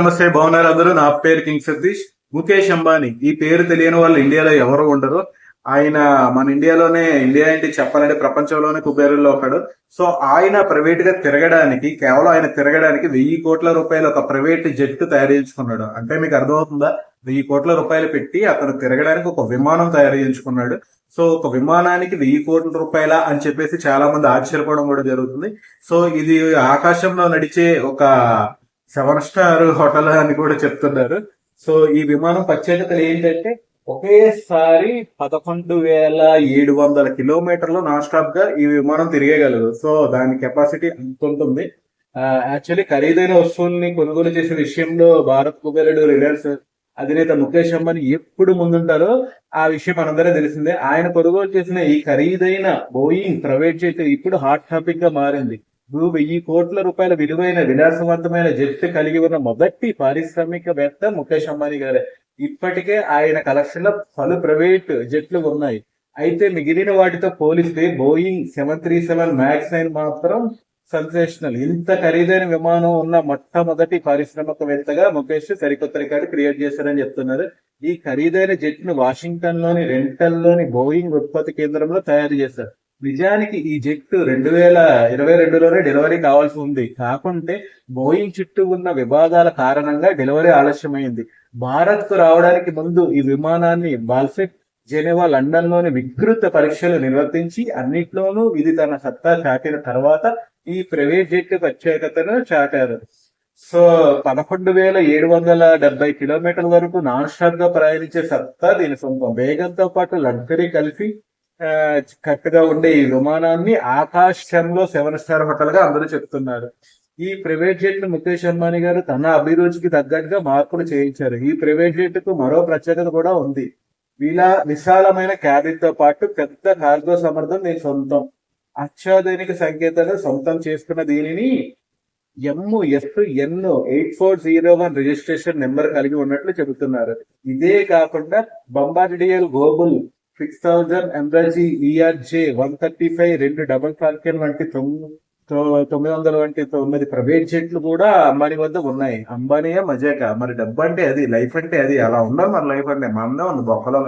నమస్తే బాగున్నారు అందరూ. నా పేరు కింగ్ సతీష్. ముఖేష్ అంబానీ. ఈ పేరు తెలియని వాళ్ళు ఇండియాలో ఎవరు ఉండరు. ఆయన మన ఇండియాలోనే ఇండియా ఏంటి చెప్పాలంటే ప్రపంచంలోనే కుబేరుల్లో ఒకడు. సో ఆయన ప్రైవేట్గా తిరగడానికి కేవలం ఆయన తిరగడానికి వెయ్యి కోట్ల రూపాయలు ఒక ప్రైవేట్ జెట్ తయారు చేయించుకున్నాడు. అంటే మీకు అర్థమవుతుందా? వెయ్యి కోట్ల రూపాయలు పెట్టి అతను తిరగడానికి ఒక విమానం తయారు చేయించుకున్నాడు. సో ఒక విమానానికి వెయ్యి కోట్ల రూపాయల అని చెప్పేసి చాలా మంది ఆశ్చర్యపోవడం కూడా జరుగుతుంది. సో ఇది ఆకాశంలో నడిచే ఒక సెవెన్ స్టార్ హోటల్ అని కూడా చెప్తున్నారు. సో ఈ విమానం ప్రత్యేకతలు ఏంటంటే ఒకేసారి పదకొండు వేల ఏడు వందల కిలోమీటర్లు నాన్ స్టాప్గా ఈ విమానం తిరిగేయగలదు. సో దాని కెపాసిటీ అంత ఉంటుంది. యాక్చువల్లీ ఖరీదైన వస్తువుల్ని కొనుగోలు చేసే విషయంలో భారత్ కుబేరుడు రిలయన్స్ అధినేత ముఖేష్ అంబానీ ఎప్పుడు ముందుంటారో ఆ విషయం మనందరూ తెలిసిందే. ఆయన కొనుగోలు చేసిన ఈ ఖరీదైన బోయింగ్ ప్రైవేట్ జెట్ ఇప్పుడు హాట్ టాపిక్గా మారింది. ఇప్పుడు వెయ్యి కోట్ల రూపాయల విలువైన విలాసవంతమైన జెట్ కలిగి ఉన్న మొదటి పారిశ్రామికవేత్త ముఖేష్ అంబానీ గారే. ఇప్పటికే ఆయన కలెక్షన్లో పలు ప్రైవేట్ జెట్లు ఉన్నాయి. అయితే మిగిలిన వాటితో పోలిస్తే Boeing seven three seven max nine మాత్రం సెన్సేషనల్. ఇంత ఖరీదైన విమానం ఉన్న మొట్టమొదటి పారిశ్రామికవేత్తగా ముఖేష్ సరికొత్త రికార్డు క్రియేట్ చేశారని చెప్తున్నారు. ఈ ఖరీదైన జెట్ను వాషింగ్టన్లోని రెంటల్లోని బోయింగ్ ఉత్పత్తి కేంద్రంలో తయారు చేశారు. నిజానికి ఈ జెట్ రెండు వేల ఇరవై రెండులోనే డెలివరీ కావాల్సి ఉంది. కాకుంటే బోయింగ్ చుట్టూ ఉన్న వివాదాల కారణంగా డెలివరీ ఆలస్యమైంది. భారత్కు రావడానికి ముందు ఈ విమానాన్ని బాల్సెట్ జెనెవా లండన్లోని వికృత పరీక్షలు నిర్వర్తించి అన్నిట్లోనూ ఇది తన సత్తా చాటిన తర్వాత ఈ ప్రైవేట్ జెట్ ప్రత్యేకతను చాటారు. సో పదకొండు వేల ఏడు వందల డెబ్బై కిలోమీటర్ల వరకు నాన్ స్టాప్గా ప్రయాణించే సత్తా దీని సొంతం. వేగంతో పాటు లగ్జరీ కలిసి కట్టుగా ఉండే ఈ విమానాన్ని ఆకాశంలో సెవెన్ స్టార్ హోటల్గా అందరూ చెప్తున్నారు. ఈ ప్రైవేట్ జెట్ను ముఖేష్ అంబానీ గారు తన అభిరుచికి తగ్గట్టుగా మార్పులు చేయించారు. ఈ ప్రైవేట్ జెట్కు మరో ప్రత్యేకత కూడా ఉంది. ఇలా విశాలమైన క్యాబిన్తో పాటు పెద్ద కార్గో సమర్థం నేను సొంతం. అత్యాధునిక సంకేతాలు సొంతం చేసుకున్న దీనిని M S N eight four zero one registration number కలిగి ఉన్నట్లు చెబుతున్నారు. ఇదే కాకుండా Bombardier global six thousand Embraer ERJ one thirty five రెండు డబల్ ఫాల్కన్ వంటి తొమ్మిది తొమ్మిది వందల వంటి తొమ్మిది ప్రైవేట్ జెట్లు కూడా అంబానీ వద్ద ఉన్నాయి. అంబానీయే మజాక. మరి డబ్బు అంటే అది లైఫ్ అంటే అది. అలా ఉండాలి మరి లైఫ్ అంటే? మనదే ఉంది బొక్కలో.